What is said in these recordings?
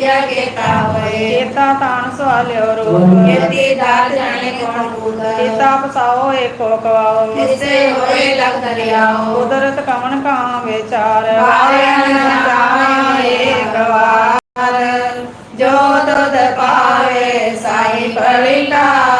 ਕਿਆ ਕੀਤਾ ਹੋਏ? ਕੀਤਾ ਤਾਨ ਸਵਾਲਿਓ ਰੂਪ। ਕੀਤੀ ਦਾਤ ਜਾਣੇ ਕੌਣ ਕੂਦ? ਕੀਤਾ ਪਸਾਓ ਏਕੋ ਕਵਾਓ ਕਿਸੇ ਹੋਏ ਲਗ ਦਰਿਆਓ। ਕੁਦਰਤ ਕਵਨ ਕਾਂ ਵਿਚਾਰ। ਵਾਰਿਆ ਨ ਜਾਵਾ ਏਕ ਵਾਰ। ਜੋ ਤੁਧ ਪਾਵੇ ਸਾਈ ਬਲਿਕਾਰ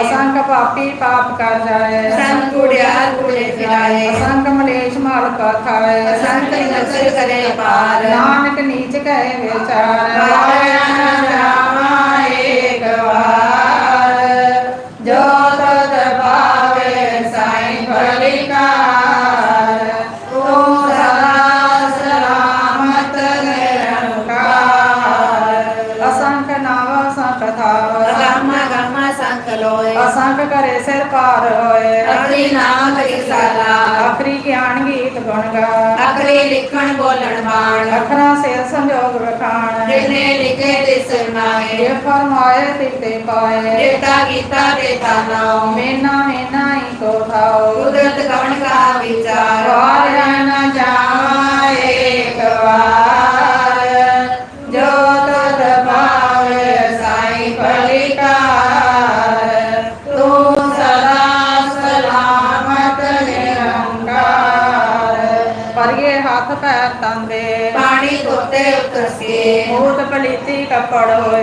ਅਸੰਖ ਪਾਪੀ ਪਾਪ ਕਰ ਜਾਏ। ਸੰਗ ਕੁੜਿਆਰ ਕੁੜੇ ਫਿਰਾਏ ਅਸੰਖ ਮਲੇਸ਼ ਮਾਲ ਕਾ ਖਾਏ। ਸੰਗ ਨਸਲ ਕਰੇ ਨਾਵ ਅਸੰਖ ਥਾਵ ਗਮ ਗਮ ਸੰਖ ਲੋਏ। ਅਸੰਖ ਕਰੇ ਸਿਰ ਪਾਰ ਹੋਏ। ਅਕਰੀ ਨਾਮ ਕਰੀ ਸਾਲਾ। ਆਖਰੀ ਗਿਆਨ ਗੀਤ ਗੁਣ ਗਾ। ਅਕਰੀ ਲਿਖਣ ਬੋਲਣ ਬਾਣ। ਅੱਖਰਾਂ ਸਿਰ ਸੰਜੋਗ ਵਖਾਣ। ਜਿਨੇ ਲਿਖੇ ਤਿਸ ਨਾਏ। ਜੇ ਫਰਮਾਏ ਤਿਤੇ ਪਾਏ। ਦੇਤਾ ਕੀਤਾ ਦੇਤਾ ਨਾਉ। ਹੱਥ ਪੈਰ ਤੰਦੇ ਪਾਣੀ ਧੋਤੇ ਪਲੀਤੀ ਕੱਪੜ ਹੋਏ।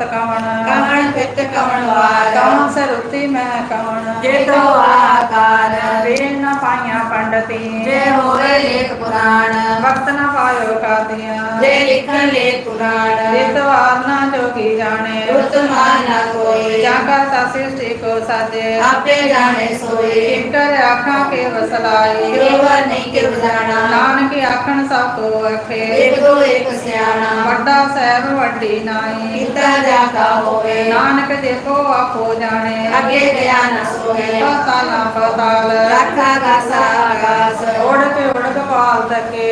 ਵਕਤ ਕਮਨ ਕਮਣ ਪਿੱਤ ਕਮਣ ਵਾਰ। ਕਮਨ ਸੇ ਰੁੱਤੀ ਮੈਂ ਕਮਨ ਜੇਤੋ ਆਕਾਰ। ਵੇਲ ਨਾ ਪਾਈਆਂ ਪੰਡਤੀ। ਜੇ ਹੋਵੇ ਲੇਖ ਪੁਰਾਣ। ਵਕਤ ਨਾ ਪਾਇਓ ਕਾਦੀਆਂ। ਜੇ ਲਿਖਣ ਲੇਖ ਪੁਰਾਣ। ਰਿਤਵਾਰ ਨਾ ਜੋਗੀ ਜਾਣੇ। ਰੁੱਤ ਮਾਨ ਨਾ ਕੋਈ। ਜਾ ਕਰਤਾ ਸ੍ਰਿਸ਼ਟੀ ਕੋ ਸਾਜੇ। ਆਪੇ ਜਾਣੇ ਸੋਈ ਇਕਰ ਆਖਾਂ ਕੇ ਵਸਲਾਈ ਕੇਵਲ ਨਹੀਂ ਕਿ ਬੁਝਾਣਾ ਨਾਨਕ ਆਖਣ ਸਭ ਕੋ ਅਖੇ ਇੱਕ ਤੋਂ ਇੱਕ ਸਿਆਣਾ। ਵੱਡਾ ਸਹਿਬ ਵੱਡੀ ਨਾਈ ਕੀਤਾ ਜਾ ਕਾ ਹੋਵੇ। ਨਾਨਕ ਦੇਖੋ ਆਪੋ ਜਾਣੇ। ਅੱਗੇ ਗਿਆ ਨਾ ਸੋਏ ਪਾਤਾਲਾ ਪਾਤਾਲ ਰੱਖਾ ਗਾਸਾ ਆਕਾਸ ਉੜ ਕੇ ਉੜ ਕਪਾਲ ਤੱਕੇ।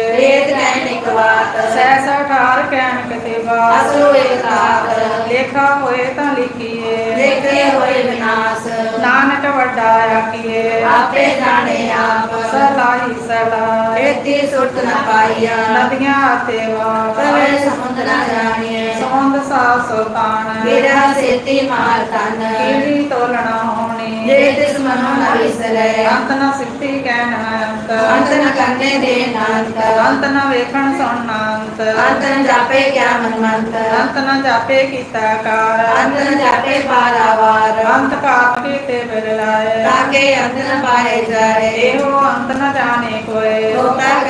ਕਹਿਣ ਇੱਕ ਬਾਤ ਸਹਿ ਸਠਾਰ ਕਹਿਣ ਕਿਤੇ ਬਾਤ। ਅਸੂ ਤਾਕ ਲੇਖਾ ਹੋਏ ਤਾਂ ਲਿਖੀਏ। ਦੇਖੇ ਹੋਏ ਵਿਨਾਸ਼। ਨਾਨਕ ਵੱਡਾ ਆਖੀਏ ਆਪੇ ਜਾਣੇ ਆਪ। ਸਲਾਈ ਸਲਾ ਏਤੀ ਸੁਰਤ ਨਾ ਪਾਈਆ। ਨਦੀਆਂ ਤੇ ਵਾਪ ਕਵੇ ਸਮੁੰਦ ਨਾ ਜਾਣੀਏ ਸਮੁੰਦ ਸਾ ਸੁਲਤਾਨ। ਮੇਰਾ ਸੇਤੀ ਮਾਰ ਤਨ। ਕੀੜੀ ਤੋਲਣਾ ਅੰਤ ਨਾ ਵੇਖਣ ਸੁਣਨਾ ਅੰਤ ਅੰਤ ਨ ਜਾਪੇ ਕਿਆ ਮਨਮੰਤ ਅੰਤ ਨਾ ਜਾਪੇ ਕੀਤਾ ਕਾਰ ਅੰਤ ਨ ਜਾਪੇ ਪਾਰਾਵਾਰ ਅੰਤ ਕਾਪ ਕੀਤੇ ਬਿਰ ਲਾਏ ਤਾਕੇ ਅੰਤ ਨ ਪਾਏ ਜਾਏ ਇਹੋ ਨਾ ਜਾਣੇ ਕੋਏ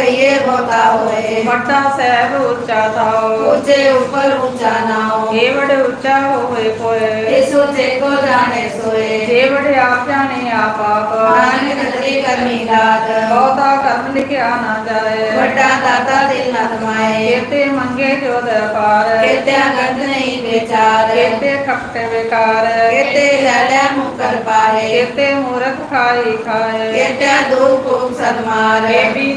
ਕਹੀਏ ਹੋਤਾ ਹੋਏ। ਵੱਡਾ ਸਹਿਬ ਉੱਚਾ ਥਾਓ। ਉੱਚੇ ਉੱਪਰ ਉੱਚਾ ਨਾਓ ਇਹ ਵਡ ਉੱਚਾ ਹੋਏ ਕੋਏ। ਇਸ ਉੱਚੇ ਕੋ ਜਾਣੇ ਸੋਏ। ਜੇ ਵਡ ਆਪ ਜਾਣੇ ਆਪ ਆਪ। ਨਾਨਕ ਨਦਰੀ ਕਰਮੀ ਦਾਤ ਬਹੁਤਾ ਕਰਮ ਲਿਖਿਆ ਨਾ ਜਾਏ। ਵੱਡਾ ਦਾਤਾ ਦਿਲ ਨਾ ਤਮਾਏ ਕੀਤੇ ਮੰਗੇ ਜੋ ਦਰਬਾਰ ਕਿਤਿਆ ਗੰਧ ਨਹੀਂ ਵਿਚਾਰ। ਕੀਤੇ ਖੱਟੇ ਵਿਕਾਰ। ਕਿਤੇ ਲੈ ਲੈ ਮੁਕਰ ਪਾਏ। ਕੀਤੇ ਮੂਰਖ ਖਾਈ ਖਾਏ। ਕਿਤਿਆ ਦੁਖ ਭੋਗ ਸਦਮਾਰ। ਬੇਬੀ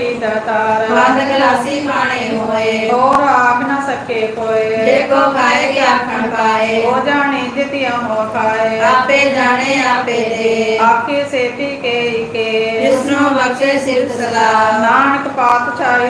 ਦਾ ਤੇਰੀ। ਬੰਦ ਗਲਾਸੀ ਖਾਣੇ ਹੋਏ। ਹੋਰ ਆਖ ਨਾ ਸਕੇ ਕੋਏ। ਦੇਖੋ ਖਾਏ ਕਿ ਆਖਣ ਪਾਏ ਹੋ ਜਾਣੇ ਜਿਤਿਆ ਹੋ ਖਾਏ ਆਪੇ ਜਾਣੇ ਆਪੇ ਦੇ। ਆਕੇ ਸੇਤੀ ਕੇ ਕੇ। ਜਿਸਨੂੰ ਬਖਸ਼ੇ ਸਿਰਤ ਸਦਾ। ਨਾਨਕ ਪਾਤਸ਼ਾਹੀ